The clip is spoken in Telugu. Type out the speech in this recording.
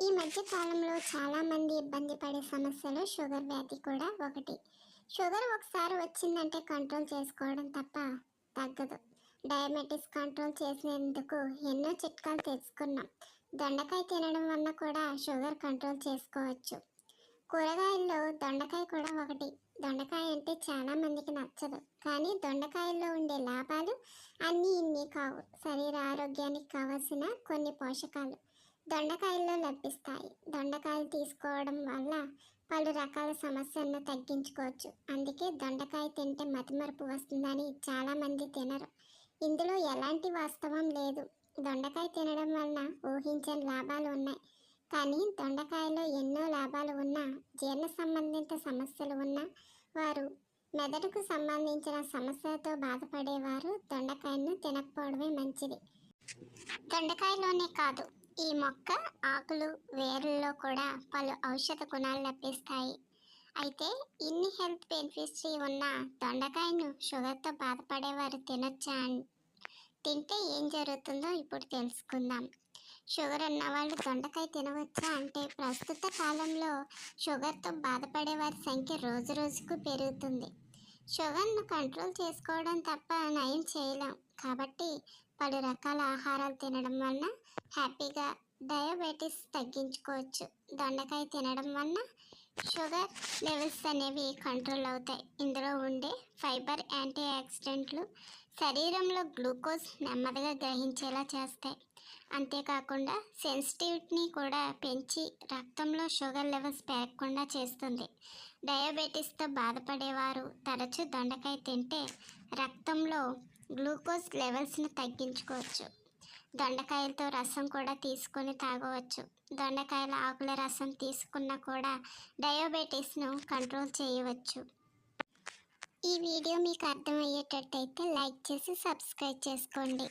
ఈ మధ్య కాలంలో చాలామంది ఇబ్బంది పడే సమస్యలో షుగర్ వ్యాధి కూడా ఒకటి. షుగర్ ఒకసారి వచ్చిందంటే కంట్రోల్ చేసుకోవడం తప్ప తగ్గదు. డయాబెటీస్ కంట్రోల్ చేసేందుకు ఎన్నో చిట్కాలు తెచ్చుకున్నాం. దొండకాయ తినడం వల్ల కూడా షుగర్ కంట్రోల్ చేసుకోవచ్చు. కూరగాయల్లో దొండకాయ కూడా ఒకటి. దొండకాయ అంటే చాలా మందికి నచ్చదు. కానీ దొండకాయల్లో ఉండే లాభాలు అన్నీ ఇన్ని కావు. శరీర ఆరోగ్యానికి కావలసిన కొన్ని పోషకాలు. దొండకాయల్లో లభిస్తాయి. దొండకాయలు తీసుకోవడం వల్ల పలు రకాల సమస్యలను తగ్గించుకోవచ్చు. అందుకే దొండకాయ తింటే మతిమరుపు వస్తుందని చాలామంది తినరు. ఇందులో ఎలాంటి వాస్తవం లేదు. దొండకాయ తినడం వలన ఊహించని లాభాలు ఉన్నాయి. కానీ దొండకాయలో ఎన్నో లాభాలు ఉన్నా జీర్ణ సంబంధిత సమస్యలు ఉన్న వారు మెదడుకు సంబంధించిన సమస్యలతో బాధపడేవారు దొండకాయను తినకపోవడమే మంచిది. దొండకాయలోనే కాదు ఈ మొక్క ఆకులు వేర్లలో కూడా పలు ఔషధ గుణాలు లభిస్తాయి. అయితే ఇన్ని హెల్త్ బెనిఫిట్స్ ఉన్న దొండకాయను షుగర్తో బాధపడేవారు తినొచ్చా తింటే ఏం జరుగుతుందో ఇప్పుడు తెలుసుకుందాం. షుగర్ ఉన్న వాళ్ళు దొండకాయ తినవచ్చా అంటే ప్రస్తుత కాలంలో షుగర్తో బాధపడే వారి సంఖ్య రోజు రోజుకు పెరుగుతుంది. షుగర్ను కంట్రోల్ చేసుకోవడం తప్ప నయం చేయలేం. కాబట్టి పలు రకాల ఆహారాలు తినడం వలన హ్యాపీగా డయాబెటీస్ తగ్గించుకోవచ్చు. దొండకాయ తినడం వలన షుగర్ లెవెల్స్ అనేవి కంట్రోల్ అవుతాయి. ఇందులో ఉండే ఫైబర్ యాంటీ ఆక్సిడెంట్లు శరీరంలో గ్లూకోజ్ నెమ్మదిగా గ్రహించేలా చేస్తాయి. అంతేకాకుండా సెన్సిటివిటీని కూడా పెంచి రక్తంలో షుగర్ లెవెల్స్ పెరగకుండా చేస్తుంది. డయాబెటీస్తో బాధపడేవారు తరచూ దొండకాయ తింటే రక్తంలో గ్లూకోజ్ లెవెల్స్ని తగ్గించుకోవచ్చు. దొండకాయలతో రసం కూడా తీసుకొని తాగవచ్చు. దొండకాయల ఆకుల రసం తీసుకున్నా కూడా డయాబెటీస్ను కంట్రోల్ చేయవచ్చు. ఈ వీడియో మీకు అర్థమయ్యేటట్టయితే లైక్ చేసి సబ్స్క్రైబ్ చేసుకోండి.